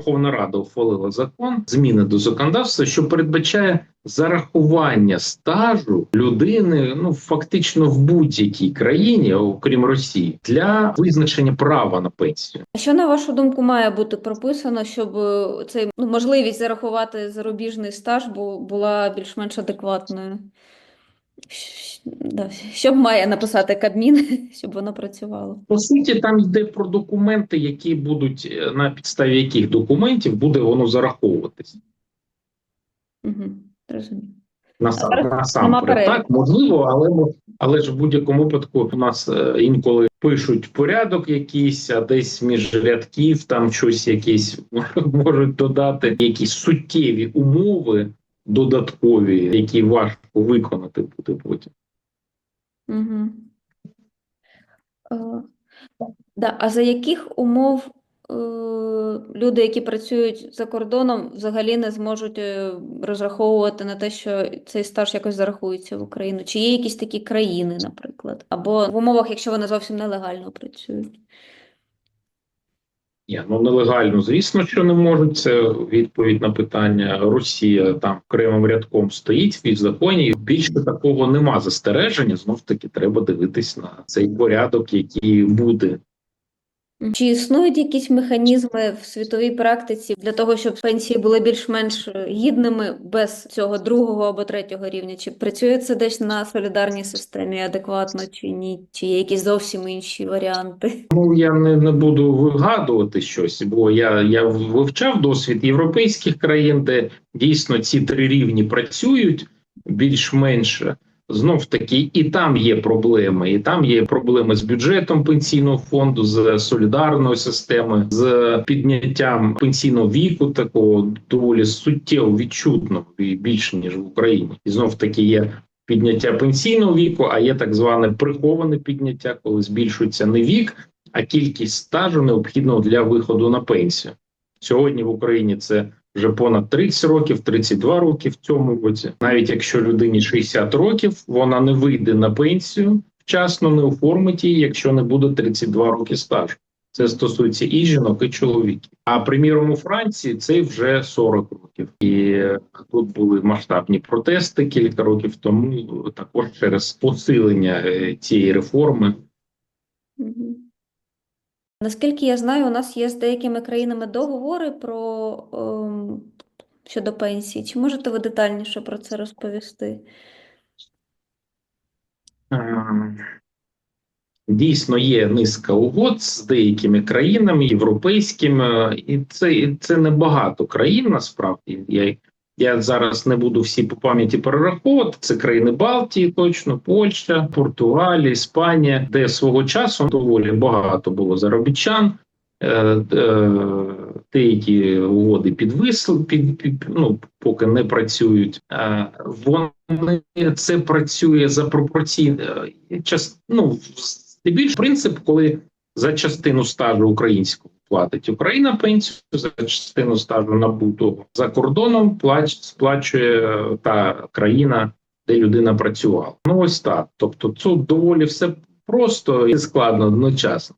Верховна Рада ухвалила закон зміни до законодавства, що передбачає зарахування стажу людини, ну фактично в будь-якій країні, окрім Росії, для визначення права на пенсію. А що на вашу думку має бути прописано, щоб е, цей ну, можливість зарахувати зарубіжний стаж бу- була більш-менш адекватною? Да. Що має написати Кабмін, щоб воно працювало? По суті, там йде про документи, які будуть е, на підставі яких документів буде воно зараховуватись. Угу. Розумію. Насамперед. Так, можливо, але, але ж в будь-якому випадку у нас е, інколи пишуть порядок якийсь, а десь між рядків там щось якісь можуть додати, якісь суттєві умови додаткові, які важко виконати буде потім. Угу. Е, да. А за яких умов е, люди, які працюють за кордоном, взагалі не зможуть е, розраховувати на те, що цей стаж якось зарахується в Україну? Чи є якісь такі країни, наприклад? Або в умовах, якщо вони зовсім нелегально працюють? Ні, ну нелегально, звісно, що не можуть. Це відповідь на питання. Росія там окремим рядком стоїть в законі. Більше такого нема застереження. Знов таки треба дивитись на цей порядок, який буде. Чи існують якісь механізми в світовій практиці для того, щоб пенсії були більш-менш гідними без цього другого або третього рівня? Чи працює це десь на солідарній системі адекватно, чи ні? Чи є якісь зовсім інші варіанти? Ну я не, не буду вигадувати щось, бо я, я вивчав досвід європейських країн, де дійсно ці три рівні працюють більш-менш. Знов таки, і там є проблеми, і там є проблеми з бюджетом пенсійного фонду, з солідарною системою, з підняттям пенсійного віку, такого доволі суттєво відчутного і більше ніж в Україні. І знов таки є підняття пенсійного віку, а є так зване приховане підняття, коли збільшується не вік, а кількість стажу необхідного для виходу на пенсію. Сьогодні в Україні це вже понад 30 років, 32 роки в цьому році. Навіть якщо людині 60 років, вона не вийде на пенсію вчасно, не оформить її, якщо не буде 32 роки стажу. Це стосується і жінок, і чоловіків. А приміром у Франції це вже 40 років. І е, тут були масштабні протести кілька років тому, також через посилення е, цієї реформи. Наскільки я знаю, у нас є з деякими країнами договори про ем, щодо пенсії. Чи можете ви детальніше про це розповісти? Е, Дійсно, є низка угод з деякими країнами європейськими, і це, це небагато країн. Насправді я, я зараз не буду всі по пам'яті перераховувати. Це країни Балтії, точно Польща, Португалія, Іспанія, де свого часу доволі багато було заробітчан. Е, е, Деякі угоди підвисли, під, під, ну, поки не працюють. Е, Вони це працює за пропорційно час. Ну здебільш принцип, коли за частину стажу українського платить Україна пенсію, за частину стажу набутого за кордоном плач, сплачує та країна, де людина працювала. Ну ось так. Тобто, це доволі все просто і складно одночасно.